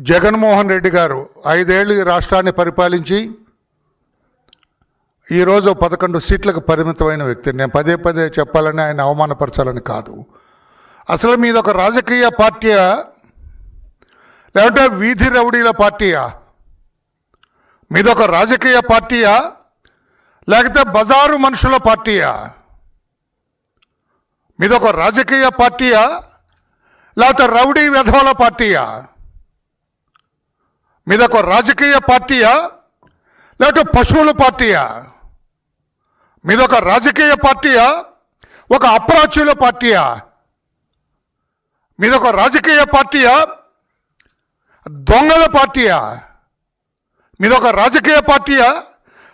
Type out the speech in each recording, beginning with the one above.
జగన్మోహన్ రెడ్డి గారు ఐదేళ్ళు ఈ రాష్ట్రాన్ని పరిపాలించి ఈరోజు పదకొండు సీట్లకు పరిమితమైన వ్యక్తి. నేను పదే పదే చెప్పాలని ఆయన అవమానపరచాలని కాదు. అసలు మీద ఒక రాజకీయ పార్టీయా? లేకుంటే వీధి రౌడీల పార్టీయా? మీద ఒక రాజకీయ పార్టీయా? లేకపోతే బజారు మనుషుల పార్టీయా? మీద ఒక రాజకీయ పార్టీయా? లేకపోతే రౌడీ విధవల పార్టీయా? మీదొక రాజకీయ పార్టీయా? లేకపోతే పశువుల పార్టీయా? మీదొక రాజకీయ పార్టీయా? ఒక అప్రాచ్యుల పార్టీయా? మీదొక రాజకీయ పార్టీయా? దొంగల పార్టీయా? మీదొక రాజకీయ పార్టీయా?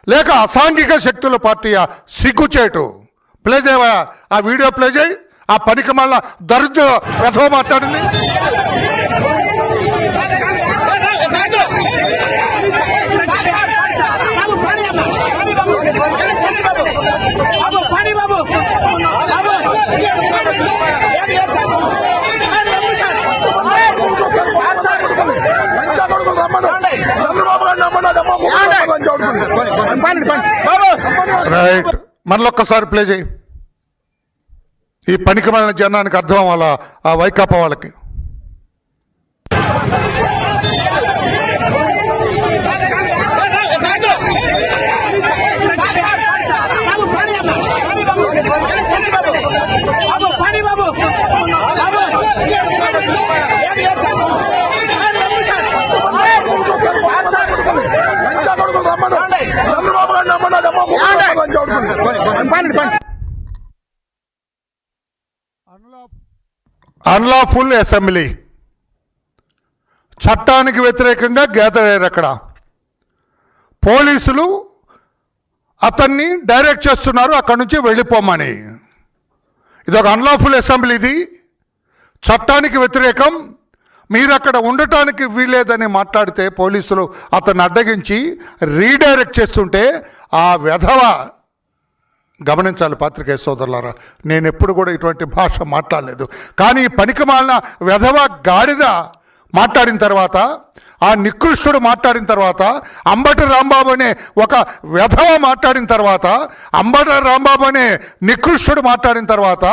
లేక అసాంఘిక శక్తుల పార్టీయా? సిగ్గుచేటు ప్లే చేయవా? ఆ వీడియో ప్లే చేయి. ఆ పనికి మళ్ళా దరిద్ర ప్రథమ మాట్లాడింది రైట్. మరొక్కసారి ప్లే చేయి. ఈ పనికి మన జనానికి అర్థం అవ్వాలా ఆ వైకాపా వాళ్ళకి. చంద్రబాబు గారిని అన్లాఫుల్ అసెంబ్లీ. చట్టానికి వ్యతిరేకంగా గ్యాదర్ అయ్యారు అక్కడ. పోలీసులు అతన్ని డైరెక్ట్ చేస్తున్నారు అక్కడి నుంచి వెళ్ళిపోమని. ఇది ఒక అన్లాఫుల్ అసెంబ్లీ ఇది. చట్టానికి వ్యతిరేకం మీరు అక్కడ ఉండటానికి వీలేదని మాట్లాడితే పోలీసులు అతన్ని అడ్డగించి రీడైరెక్ట్ చేస్తుంటే ఆ వెధవ గమనించాలి పాత్రికేయ సోదరులారా. నేను ఎప్పుడు కూడా ఇటువంటి భాష మాట్లాడలేదు. కానీ పనికి మాలిన వెధవ గాడిద మాట్లాడిన తర్వాత ఆ నికృష్టుడు మాట్లాడిన తర్వాత అంబటి రాంబాబు అనే ఒక వ్యధవ మాట్లాడిన తర్వాత అంబటి రాంబాబు అనే నికృష్టుడు మాట్లాడిన తర్వాత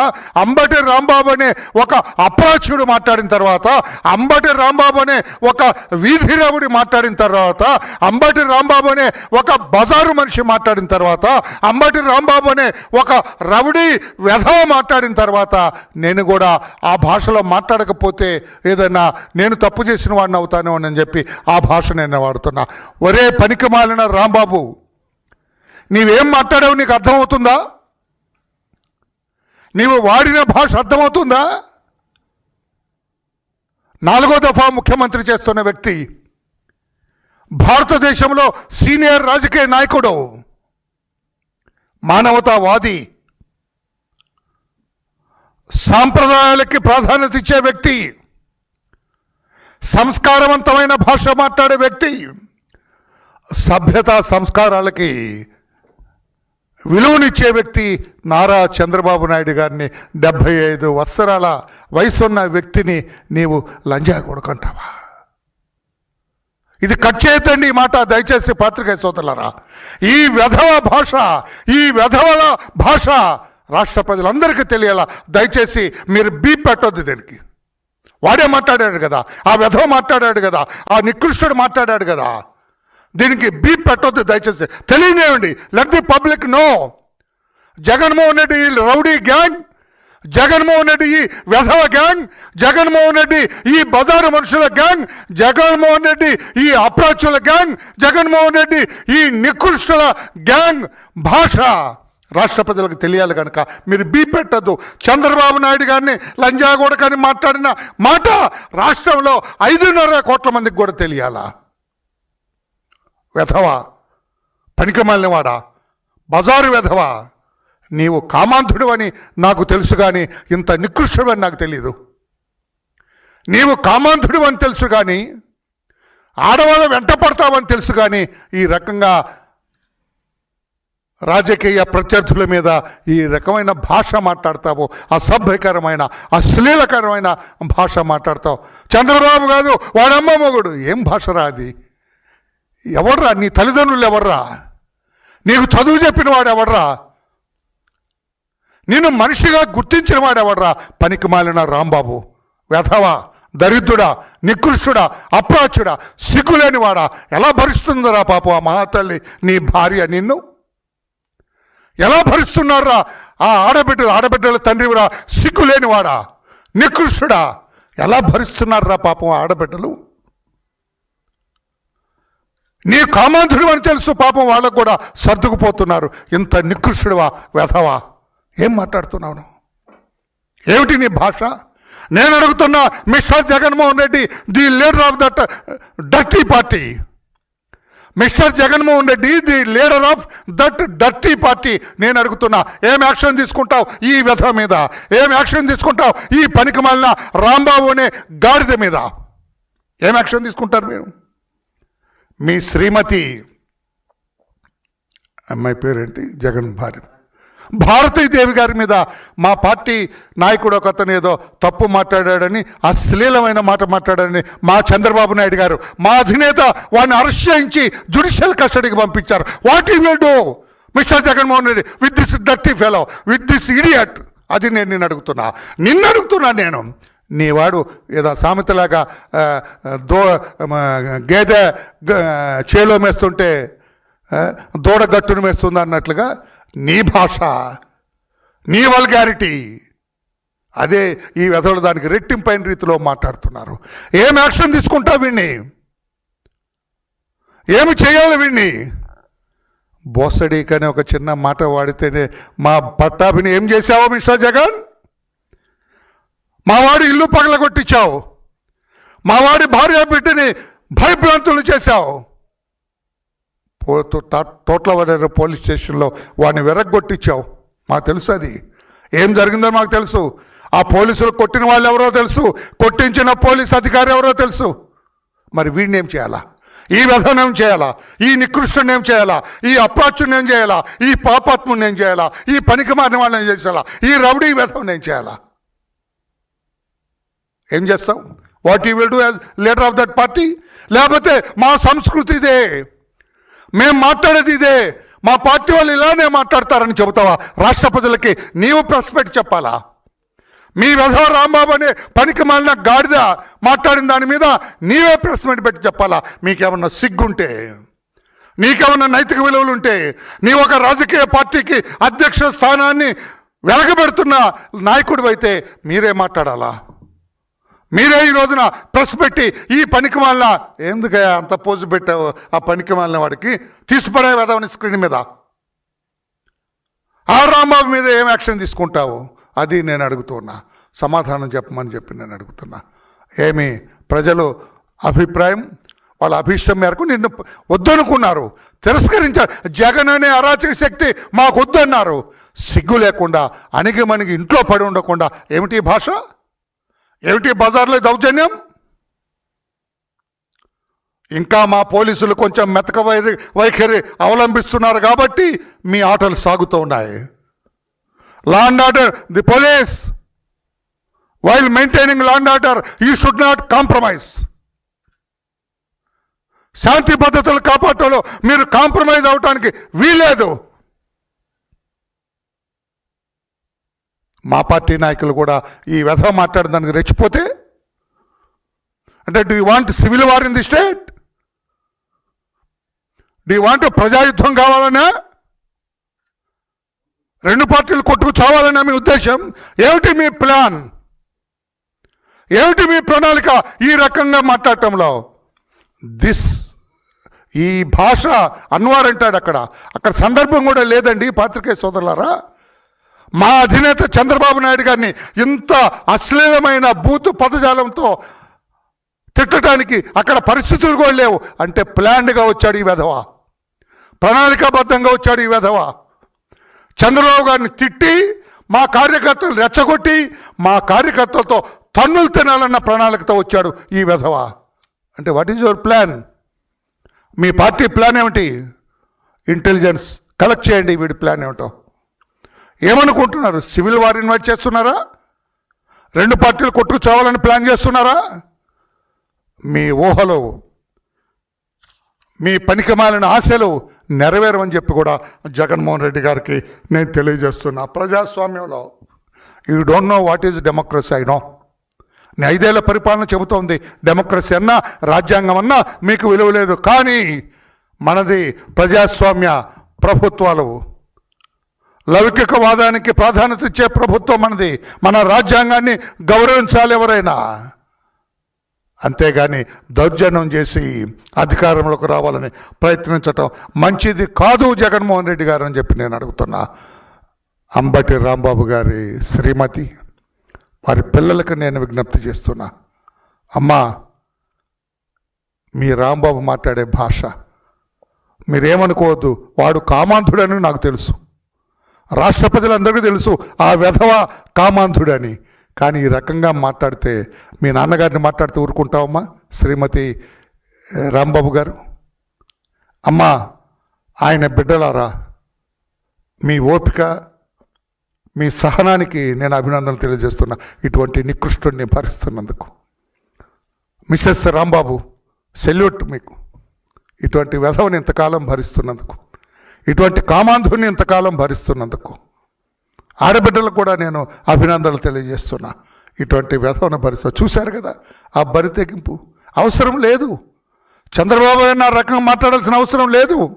అంబటి రాంబాబు అనే ఒక అప్రాచ్యుడు మాట్లాడిన తర్వాత అంబటి రాంబాబు అనే ఒక వీధి రవుడి మాట్లాడిన తర్వాత అంబటి రాంబాబు అనే ఒక బజారు మనిషి మాట్లాడిన తర్వాత అంబటి రాంబాబు అనే ఒక రవుడి వ్యధవ మాట్లాడిన తర్వాత నేను కూడా ఆ భాషలో మాట్లాడకపోతే ఏదైనా నేను తప్పు చేసిన వాడిని అవుతాను అని చెప్పి ఆ భాష నేను వాడుతున్నా. ఒరే పనికి మాలిన రాంబాబు నీవేం మాట్లాడావు నీకు అర్థమవుతుందా? నీవు వాడిన భాష అర్థమవుతుందా? నాలుగో దఫా ముఖ్యమంత్రి చేస్తున్న వ్యక్తి భారతదేశంలో సీనియర్ రాజకీయ నాయకుడు మానవతావాది సాంప్రదాయాలకి ప్రాధాన్యత ఇచ్చే వ్యక్తి. సంస్కారవంతమైన భాష మాట్లాడే వ్యక్తి సభ్యత సంస్కారాలకి విలువనిచ్చే వ్యక్తి నారా చంద్రబాబు నాయుడు గారిని డెబ్భై ఐదు వత్సరాల వయసున్న వ్యక్తిని నీవు లంజా కొడుకుంటావా? ఇది కట్ చేయొద్దండి ఈ మాట దయచేసి పాత్రికేయ సోదరులారా. ఈ వ్యధవ భాష ఈ వ్యధవల భాష రాష్ట్ర ప్రజలందరికీ తెలియాలా? దయచేసి మీరు బీ పెట్టొద్దు దీనికి. వాడే మాట్లాడాడు కదా ఆ వ్యధవ మాట్లాడాడు కదా ఆ నికృష్టుడు మాట్లాడాడు కదా. దీనికి బీప్ పెట్టొద్దు దయచేసి. తెలియనివ్వండి. Let the public know Jaganmohan Reddy ఈ రౌడీ గ్యాంగ్ జగన్మోహన్ రెడ్డి ఈ వెధవ గ్యాంగ్ జగన్మోహన్ రెడ్డి ఈ బజారు మనుషుల గ్యాంగ్ జగన్మోహన్ రెడ్డి ఈ అప్రాచుల గ్యాంగ్ జగన్మోహన్ రెడ్డి ఈ నికృష్టుల గ్యాంగ్ భాష. రాష్ట్ర ప్రజలకు తెలియాలి కనుక మీరు బీపెట్టద్దు చంద్రబాబు నాయుడు గారిని లంజాగూడకని మాట్లాడిన మాట రాష్ట్రంలో ఐదున్నర కోట్ల మందికి కూడా తెలియాలా? వెధవా? పనికమాలినవాడా బజారు వెధవా? నీవు కామాంధుడు అని నాకు తెలుసు కానీ ఇంత నికృష్టుడు అని నాకు తెలియదు నీవు కామాంధుడు అని తెలుసు కానీ ఆడవాళ్ళ వెంట పడతావని తెలుసు కానీ ఈ రకంగా రాజకీయ ప్రత్యర్థుల మీద ఈ రకమైన భాష మాట్లాడతావు అసభ్యకరమైన అశ్లీలకరమైన భాష మాట్లాడతావు. చంద్రబాబు కాదు వాడమ్మ మొగుడు. ఏం భాషరా అది? ఎవర్రా? నీ తల్లిదండ్రులు ఎవర్రా? నీకు చదువు చెప్పిన వాడు ఎవర్రా? నేను మనిషిగా గుర్తించిన వాడు ఎవడ్రా పనికి మాలిన రాంబాబు. వ్యధవా దరిద్రుడా నికృష్టుడా అప్రాచుడా సిగ్గులేని వాడా ఎలా భరిస్తుందిరా పాపం ఆ మహాతల్లి? నీ భార్య నిన్ను ఎలా భరిస్తున్నారా? ఆ ఆడబిడ్డలు ఆడబిడ్డల తండ్రివిరా సిగ్గులేని లేనివాడా నికృష్టుడా? ఎలా భరిస్తున్నారా పాపం ఆ ఆడబిడ్డలు? నీ కామాంధుడు అని తెలుసు పాపం వాళ్ళకు కూడా సర్దుకుపోతున్నారు. ఇంత నికృష్టుడువా వ్యధవా ఏం మాట్లాడుతున్నావు ఏమిటి నీ భాష? నేను అడుగుతున్నా mister Jaganmohan Reddy the leader of that dirty party. Mister Jaganmohan Reddy the leader of that dirty party. నేను అడుగుతున్నా ఏం యాక్షన్ తీసుకుంటావు ఈ వ్యధ మీద? ఏం యాక్షన్ తీసుకుంటావు ఈ పనికి మాలిన రాంబాబు అనే గాడిద మీద? ఏం యాక్షన్ తీసుకుంటారు మీరు? మీ శ్రీమతి అమ్మాయి పేరేంటి? జగన్ భార్య. భారతీదేవి గారి మీద మా పార్టీ నాయకుడు ఒక అతను ఏదో తప్పు మాట్లాడాడని అశ్లీలమైన మాట మాట్లాడాడని మా చంద్రబాబు నాయుడు గారు మా అధినేత వాడిని అరెస్ట్ చేయించి జుడిషియల్ కస్టడీకి పంపించారు. వాట్ ఈ will do mister Jaganmohan Reddy with this dirty fellow with this idiot అది నేను నిన్ను అడుగుతున్నా. నిన్ను అడుగుతున్నా నేను. నీ వాడు ఏదో సామెతలాగా దో గేదె చేలో మేస్తుంటే దూడగట్టును మేస్తుంది అన్నట్లుగా నీ భాష నీ వల్గారిటీ అదే ఈ వెధవులు దానికి రెట్టింపైన రీతిలో మాట్లాడుతున్నారు. ఏం యాక్షన్ తీసుకుంటావు వీణ్ణి? ఏమి చేయాలి వీణ్ణి? బోసడీక్ అనే ఒక చిన్న మాట వాడితేనే మా పట్టాభిని ఏం చేశావో మిస్టర్ జగన్? మావాడి ఇల్లు పగలగొట్టించావు. కొట్టించావు మావాడి భార్య బిడ్డని భయభ్రాంతులు చేశావు. పో- పోలీస్ స్టేషన్లో వాడిని వెరగొట్టించావు మాకు తెలుసు అది. ఏం జరిగిందో మాకు తెలుసు. ఆ పోలీసులు కొట్టిన వాళ్ళు ఎవరో తెలుసు. కొట్టించిన పోలీస్ అధికారి ఎవరో తెలుసు. మరి వీడిని ఏం చేయాలా? ఈ వ్యధను ఏం చేయాలా? ఈ నికృష్టుని ఏం చేయాలా? ఈ అప్రాచుని ఏం చేయాలా? ఈ పాపాత్ముని ఏం చేయాలా? ఈ పనికి మారిన వాళ్ళని ఏం చేయాలా? ఈ రౌడీ వ్యధం ఏం చేయాలా? ఏం చేస్తాం? What you will do as leader of that party? లేకపోతే మా సంస్కృతి ఇదే. మేము మాట్లాడేది ఇదే. మా పార్టీ వాళ్ళు ఇలానే మాట్లాడతారని చెబుతావా? రాష్ట్ర ప్రజలకి నీవు ప్రెస్పెక్ట్ చెప్పాలా? మీ వెధవ రాంబాబు అనే పనికి మాలిన గాడిద మాట్లాడిన దాని మీద నీవే ప్రెస్ మీట్ పెట్టి చెప్పాలా? మీకేమన్నా సిగ్గుంటే? నీకేమన్నా నైతిక విలువలు ఉంటే నీ ఒక రాజకీయ పార్టీకి అధ్యక్ష స్థానాన్ని వెలగబెడుతున్న నాయకుడు అయితే మీరే మాట్లాడాలా? మీరే ఈ రోజున ప్రెస్ పెట్టి ఈ పనికి మాలిన ఎందుకయ్యా అంత పోజు పెట్టావు? ఆ పనికి మాలిన వాడికి తీసిపడే వెదవని స్క్రీన్ మీద. ఆ రాంబాబు మీద ఏం యాక్షన్ తీసుకుంటావు? అది నేను అడుగుతున్నా. సమాధానం చెప్పమని చెప్పి నేను అడుగుతున్నా. ఏమి? ప్రజలు అభిప్రాయం? వాళ్ళ అభిష్టం మేరకు నిన్ను వద్దనుకున్నారు. తిరస్కరించారు. జగన్ అనే అరాచక శక్తి మాకు వద్దన్నారు సిగ్గు లేకుండా అణిగి మణిగి ఇంట్లో పడి ఉండకుండా ఏమిటి భాష? ఏమిటి బజార్లో దౌర్జన్యం? ఇంకా మా పోలీసులు కొంచెం మెతక వైరి వైఖరి అవలంబిస్తున్నారు కాబట్టి మీ ఆటలు సాగుతూ ఉన్నాయి. Law and order the police while maintaining law and order you should not compromise శాంతి భద్రతలు కాపాడటంలో మీరు కాంప్రమైజ్ అవటానికి వీలేదు మా పార్టీ నాయకులు కూడా ఈ వ్యధ మాట్లాడడానికి రెచ్చిపోతే? అంటే do want civil war in the state do want ప్రజాయుద్ధం కావాలనే రెండు పార్టీలు కొట్టుకు చావాలనే మీ ఉద్దేశం? ఏమిటి మీ ప్లాన్? ఏమిటి మీ ప్రణాళిక? ఈ రకంగా మాట్లాడటంలో. దిస్ ఈ భాష అన్వార్ అంటాడు అక్కడ. అక్కడ సందర్భం కూడా లేదండి పాత్రికేయ సోదరులారా. మా అధినేత చంద్రబాబు నాయుడు గారిని ఇంత అశ్లీలమైన బూతు పదజాలంతో తిట్టడానికి అక్కడ పరిస్థితులు కూడా లేవు. అంటే ప్లాన్డ్గా వచ్చాడు ఈ వెధవ. ప్రణాళికాబద్ధంగా వచ్చాడు ఈ వెధవ. చంద్రబాబు గారిని తిట్టి మా కార్యకర్తలు రెచ్చగొట్టి మా కార్యకర్తలతో తన్నులు తినాలన్న ప్రణాళికతో వచ్చాడు ఈ వెధవ. అంటే వాట్ ఈజ్ యువర్ ప్లాన్ మీ పార్టీ ప్లాన్ ఏమిటి? ఇంటెలిజెన్స్ కలెక్ట్ చేయండి వీడి ప్లాన్ ఏమిటో. ఏమనుకుంటున్నారు? సివిల్ వార్ ఇన్వైట్ చేస్తున్నారా? రెండు పార్టీలు కొట్టుకు చావాలని ప్లాన్ చేస్తున్నారా? మీ ఊహలు మీ పనికి మాలిన ఆశలు నెరవేరవని చెప్పి కూడా జగన్మోహన్ రెడ్డి గారికి నేను తెలియజేస్తున్నా. ప్రజాస్వామ్యంలో you don't know what is democracy I know నేను ఐదేళ్ళ పరిపాలన చెబుతోంది డెమోక్రసీ అన్నా రాజ్యాంగం అన్నా మీకు విలువ లేదు. కానీ మనది ప్రజాస్వామ్య ప్రభుత్వాలు. లౌకికవాదానికి ప్రాధాన్యత ఇచ్చే ప్రభుత్వం మనది. మన రాజ్యాంగాన్ని గౌరవించాలి ఎవరైనా. అంతేగాని దౌర్జన్యం చేసి అధికారంలోకి రావాలని ప్రయత్నించటం మంచిది కాదు జగన్మోహన్ రెడ్డి గారు అని చెప్పి నేను అడుగుతున్నా. అంబటి రాంబాబు గారి శ్రీమతి వారి పిల్లలకు నేను విజ్ఞప్తి చేస్తున్నా. అమ్మా మీ రాంబాబు మాట్లాడే భాష మీరేమనుకోవద్దు వాడు కామాంధుడని నాకు తెలుసు. రాష్ట్ర ప్రజలందరికీ తెలుసు ఆ వెధవ కామాంధుడని. కానీ ఈ రకంగా మాట్లాడితే మీ నాన్నగారిని మాట్లాడితే ఊరుకుంటావమ్మా? శ్రీమతి రాంబాబు గారు? అమ్మా ఆయన బిడ్డలారా మీ ఓపిక మీ సహనానికి నేను అభినందనలు తెలియజేస్తున్నా. ఇటువంటి నికృష్టుడిని భరిస్తున్నందుకు. మిస్సెస్ రాంబాబు సెల్యూట్ మీకు. ఇటువంటి వెధవని ఇంతకాలం భరిస్తున్నందుకు. ఇటువంటి కామాంధుని ఇంతకాలం భరిస్తున్నందుకు ఆడబిడ్డలకు కూడా నేను అభినందనలు తెలియజేస్తున్నా. ఇటువంటి వ్యధవన భరిస్తా చూశారు కదా? ఆ బరి తెగింపు అవసరం లేదు. చంద్రబాబు గారిని ఆ రకంగా మాట్లాడాల్సిన అవసరం లేదు.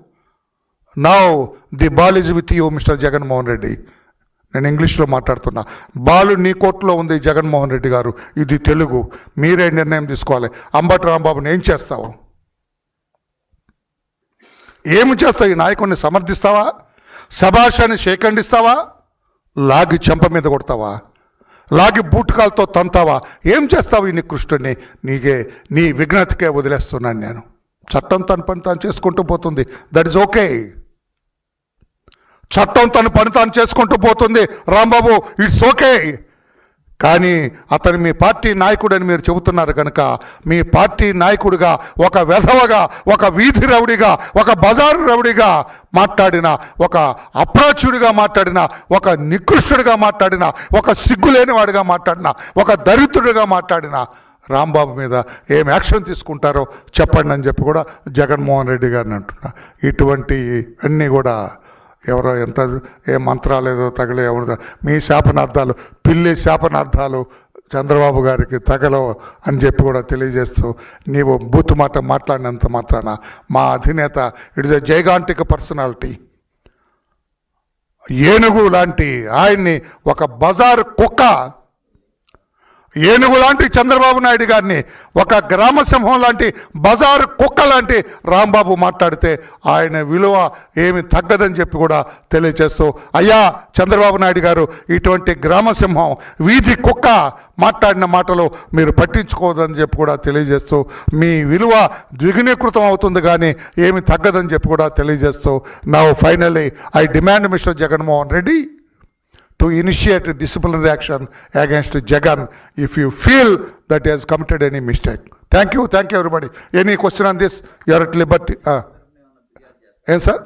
Now the ball is with you mister Jaganmohan Reddy. నేను ఇంగ్లీష్లో మాట్లాడుతున్నా. బాలు నీ కోర్టులో ఉంది జగన్మోహన్ రెడ్డి గారు. ఇది తెలుగు. మీరే నిర్ణయం తీసుకోవాలి. అంబటి రాంబాబుని ఏం చేస్తావు? ఏమి చేస్తావు ఈ నాయకుడిని సమర్థిస్తావా? సభాషాన్ని సేకండిస్తావా లాగి చెంప మీద కొడతావా? లాగి బూటకాలతో తంతావా? ఏం చేస్తావు ఈ నికృష్టుని నీకే నీ విఘ్నతకే వదిలేస్తున్నాను నేను. చట్టం తన పని తాను చేసుకుంటూ పోతుంది. దట్ ఇస్ ఓకే చట్టం తన పని తాను చేసుకుంటూ పోతుంది. రాంబాబు ఇట్స్ ఓకే కానీ అతను మీ పార్టీ నాయకుడని మీరు చెబుతున్నారు కనుక మీ పార్టీ నాయకుడిగా ఒక వెధవగా ఒక వీధి రౌడిగా ఒక బజారు రౌడిగా మాట్లాడిన ఒక అప్రాచుడిగా మాట్లాడిన ఒక నికృష్టుడిగా మాట్లాడిన ఒక సిగ్గులేనివాడిగా మాట్లాడిన ఒక దరిద్రుడిగా మాట్లాడిన రాంబాబు మీద ఏం యాక్షన్ తీసుకుంటారో చెప్పండి అని చెప్పి కూడా జగన్మోహన్ రెడ్డి గారిని అంటున్నా. ఇటువంటి అన్నీ కూడా ఎవరో ఎంత ఏ మంత్రాలు ఏదో తగలే మీ శాపనార్థాలు పిల్లి శాపనార్థాలు చంద్రబాబు గారికి తగలవు అని చెప్పి కూడా తెలియజేస్తూ నీవు బూత్ మాట మాట్లాడినంత మాత్రాన మా అధినేత it is a gigantic personality. ఏనుగు లాంటి ఆయన్ని ఒక బజార్ కుక్క ఏనుగు లాంటి చంద్రబాబు నాయుడు గారిని ఒక గ్రామసింహం లాంటి బజారు కుక్క లాంటి రాంబాబు మాట్లాడితే ఆయన విలువ ఏమి తగ్గదని చెప్పి కూడా తెలియజేస్తూ అయ్యా చంద్రబాబు నాయుడు గారు ఇటువంటి గ్రామసింహం వీధి కుక్క మాట్లాడిన మాటలు మీరు పట్టించుకోదని చెప్పి కూడా తెలియజేస్తూ మీ విలువ ద్విగుణీకృతం అవుతుంది కానీ ఏమి తగ్గదని చెప్పి కూడా తెలియజేస్తూ నా finally I demand mister Jaganmohan Reddy to initiate a disciplinary action against Jagan if you feel that he has committed any mistake. Thank you, thank you everybody. Any question on this? You are at liberty. Uh, ఏం sir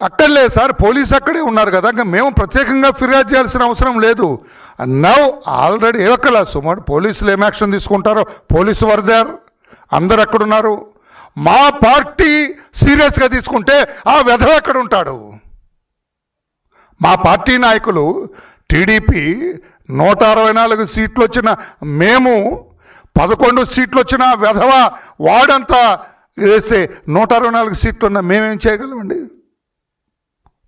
అక్కర్లేదు sir police అక్కడే ఉన్నారు కదా ఇంకా మేము ప్రత్యేకంగా ఫిర్యాదు చేయాల్సిన అవసరం లేదు నవ్ ఆల్రెడీ ఏవక్కల సుమారు పోలీసులు ఏం యాక్షన్ తీసుకుంటారో పోలీసు వరదారు అందరు ఎక్కడున్నారు మా పార్టీ సీరియస్గా తీసుకుంటే ఆ వెధవ ఎక్కడ ఉంటాడు మా పార్టీ నాయకులు టీడీపీ నూట అరవై నాలుగు సీట్లు వచ్చిన మేము పదకొండు సీట్లు వచ్చిన వెధవ వాడంతా వేసే నూట అరవై నాలుగు సీట్లు ఉన్న మేమేం చేయగలమండి?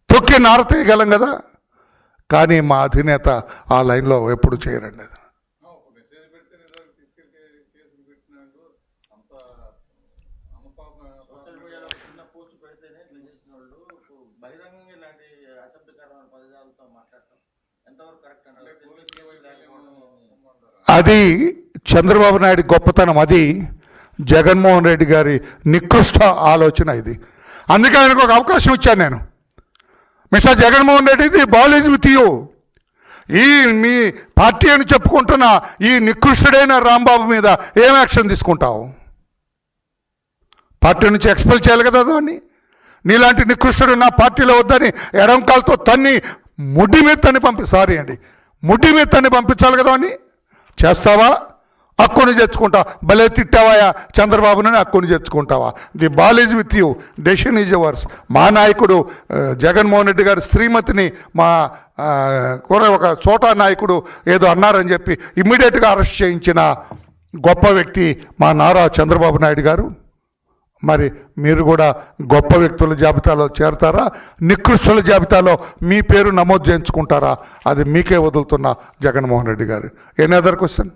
తొక్కి నారతీయగలం కదా? కానీ మా అధినేత ఆ లైన్లో ఎప్పుడు చేయరండి అది చంద్రబాబు నాయుడు గొప్పతనం అది జగన్మోహన్ రెడ్డి గారి నికృష్ట ఆలోచన ఇది. అందుకే ఆయనకు ఒక అవకాశం ఇచ్చాను నేను. మిస్టర్ జగన్మోహన్ రెడ్డి ఇది బాల్ విత్ యూ ఈ మీ పార్టీ అని చెప్పుకుంటున్న ఈ నికృష్టుడైన రాంబాబు మీద ఏం యాక్షన్ తీసుకుంటావు? పార్టీ నుంచి ఎక్స్పెల్ చేయాలి కదా దాన్ని? నీలాంటి నికృష్టుడు నా పార్టీలో వద్దని ఎడంకాలతో తన్ని ముడ్డి మీద తన్ని పంపి సారీ అండి ముడ్డి మీద తన్ని పంపించాలి కదా అని చేస్తావా? హక్కుని చేర్చుకుంటా భలే తిట్టావాయా చంద్రబాబుని హక్కుని చేర్చుకుంటావా? The ball is with you. Decision is ours మా నాయకుడు జగన్మోహన్ రెడ్డి గారి శ్రీమతిని మా ఆ, కూర ఒక చోటా నాయకుడు ఏదో అన్నారని చెప్పి ఇమ్మీడియట్గా అరెస్ట్ చేయించిన గొప్ప వ్యక్తి మా నారా చంద్రబాబు నాయుడు గారు. మరి మీరు కూడా గొప్ప వ్యక్తుల జాబితాలో చేరతారా? నికృష్టుల జాబితాలో మీ పేరు నమోదు చేయించుకుంటారా? అది మీకే వదులుతున్న జగన్మోహన్ రెడ్డి గారు. Any other question